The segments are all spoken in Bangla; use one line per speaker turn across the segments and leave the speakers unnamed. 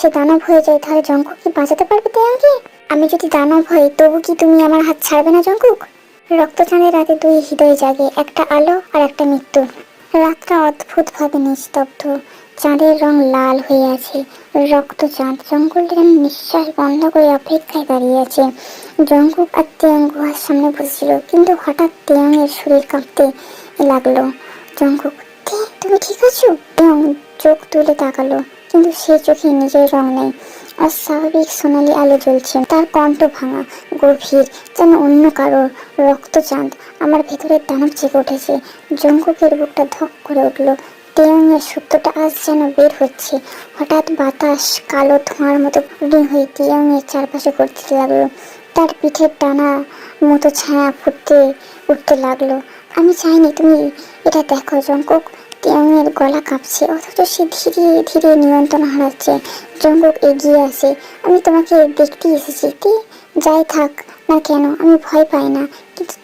সে দানব হয়ে যায়, তাহলে জঙ্কুক কি বাঁচাতে পারবে তেয়াংকে আমি যদি দানব হই, তবু কি তুমি আমার হাত ছাড়বে না জঙ্কুক? রক্তচাঁদের রাতে দুই হৃদয় জাগে, একটা আলো আর একটা মৃত্যু। রাতটা অদ্ভুতভাবে নিস্তব্ধ। চাঁদের রং লাল হয়ে আছে। রক্ত চাঁদ জঙ্গলের নিঃশ্বাস বন্ধ করে অপেক্ষায় দাঁড়িয়ে আছে। জঙ্কুক আর তেয়াং গুহার সামনে বসেছিল, কিন্তু হঠাৎ তেয়াংয়ের শরীর কাঁপতে লাগল। জঙ্কুক তুমি ঠিক আছো? তেয়াং চোখ তুলে তাকালো। কিন্তু সে চোখে নিজের রং নেই। অস্বাভাবিক সোনালি আলো জ্বলছে। তার কণ্ঠ ভাঙা, গভীর, যেন অন্য কারোর রক্তচাঁদ। আমার ভেতরের দানব জেগে উঠেছে। জঙ্কুকের বুকটা ধক করে উঠল। তেয়াংয়ের সত্যটা আজ যেন বের হচ্ছে। হঠাৎ বাতাস, কালো ধোঁয়ার মতো রিং হয়ে তেয়াংয়ের চারপাশে করতে লাগল। তার পিঠের টানা মতো ছায়া ফুটতে উঠতে লাগল। আমি চাইনি তুমি এটা দেখো জঙ্কুক তিয়াংয়ের গলা কাঁপছে, অথচ সে ধীরে ধীরে নিয়ন্ত্রণ হারাচ্ছে। জঙ্কুক এগিয়ে আসে আমি তোমাকে দেখতে এসেছি। তে যাই থাক না কেন, আমি ভয় পাই না।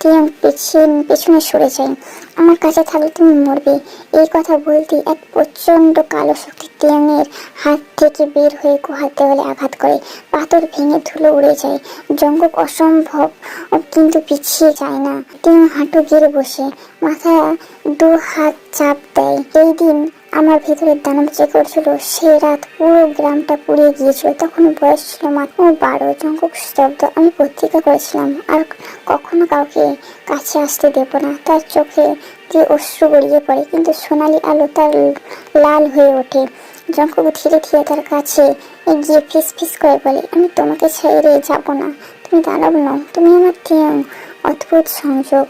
কিন্তু তিয়াং পেছন সরে যায় আমার কাছে থাকলে তুমি মরবে। এই কথা বলতে এক প্রচণ্ড কালো শক্তি তিয়াংয়ের হাত থেকে বের হয়ে গুহার দেওয়ালে আঘাত করে। পাথর ভেঙে ধুলো উড়ে যায়। জঙ্গক অসম্ভব, কিন্তু পিছিয়ে যায় না। তিয়াং হাঁটু গেড়ে বসে। মাথা দু হাত চাপ দেয়। এই দিন আমার ভেতরের দানব জেগে উঠছিল সেই রাত পুরো গ্রামটা পুড়িয়ে গিয়েছিল। তখন বয়স ছিল মাত্র বারো। জঙ্গক স্তব্ধ আমি প্রতিজ্ঞা করেছিলাম, আর কখনো কাউকে কাছে আসতে দেব না। তার চোখে দিয়ে অশ্রু গড়িয়ে পড়ে, কিন্তু সোনালি আলো তার লাল হয়ে ওঠে। জঙ্গক ধীরে ধীরে তার কাছে গিয়ে ফিস ফিস করে বলে, আমি তোমাকে ছেড়ে যাব না। তুমি দানব নও, তুমি আমার তিয়াং অদ্ভুত সংযোগ।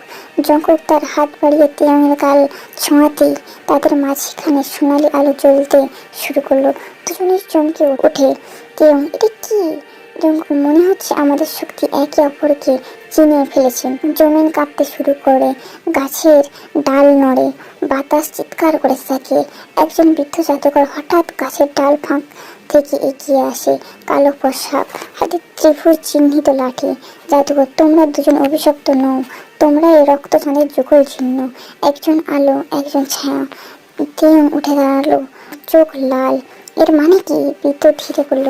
জঙ্গল তার হাত বাড়িয়ে তেমন গাল ছোঁয়াতেই তাদের মাঝখানে সোনালি আলো জ্বলতে শুরু করল। দুজনের চমকে উঠে তিয়াং এটা কি? জঙ্কুক মনে হচ্ছে আমাদের শক্তি একে অপরকে চিনিয়ে ফেলেছে। জমিন কাঁপতে শুরু করে, গাছের ডাল নড়ে, বাতাস চিৎকার করে থাকে একজন বৃদ্ধ জাদুকর হঠাৎ গাছের ডাল ফাঁক থেকে এগিয়ে আসে, কালো পোশাক হাতে ত্রিভুজ চিহ্নিত লাঠি। জাদুকর তোমরা দুজন অভিশপ্ত নও, তোমরা এই রক্ত চাঁদের যুগল চিহ্ন একজন আলো, একজন ছায়া তেম উঠে দাঁড়াল, চোখ লাল। এর মানে কি? বৃদ্ধ ধীরে বলল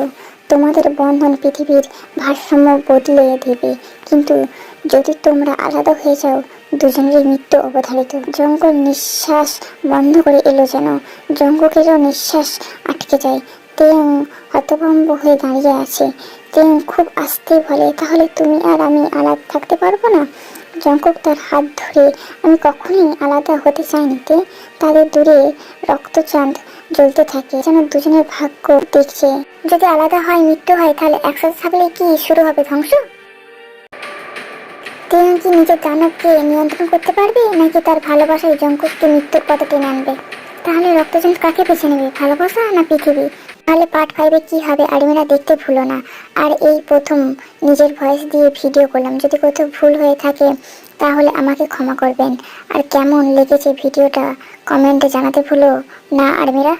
তোমাদের বন্ধন পৃথিবীর ভারসাম্য বদলে দেবে। কিন্তু যদি তোমরা আলাদা হয়ে যাও, দুজনেরই মৃত্যু অবধারিত। জঙ্গল নিঃশ্বাস বন্ধ করে এলো যেন। জঙ্গকেরও নিঃশ্বাস আটকে যায়। তেং হতভম্ব হয়ে দাঁড়িয়ে আছে। তেং খুব আস্তে বলে, তাহলে তুমি আর আমি আলাদা থাকতে পারব না? জঙ্কক তার হাত ধরে, আমি কখনোই আলাদা হতে চাইনি তাদের দূরে রক্তচাঁদ জ্বলতে থাকে, যেন দুজনের ভাগ্য দেখছে। যদি আলাদা হয়, মৃত্যু হয়, তাহলে একসাথে থাকলে কি শুরু হবে ধ্বংস? তিনি কি নিজের দানবকে নিয়ন্ত্রণ করতে পারবে, নাকি তার ভালোবাসায় জঙ্কুককে মৃত্যুর পথে টেনে আনবে? তাহলে রক্তজন কাকে বেছে নেবে, ভালোবাসা না পৃথিবী? তাহলে পার্ট ফাইভে কি হবে? আর্মিরা দেখতে ভুলো না। আর এই প্রথম নিজের ভয়েস দিয়ে ভিডিও করলাম। যদি কোথাও ভুল হয়ে থাকে, তাহলে আমাকে ক্ষমা করবেন। আর কেমন লেগেছে ভিডিওটা কমেন্টে জানাতে ভুলো না, আর্মিরা।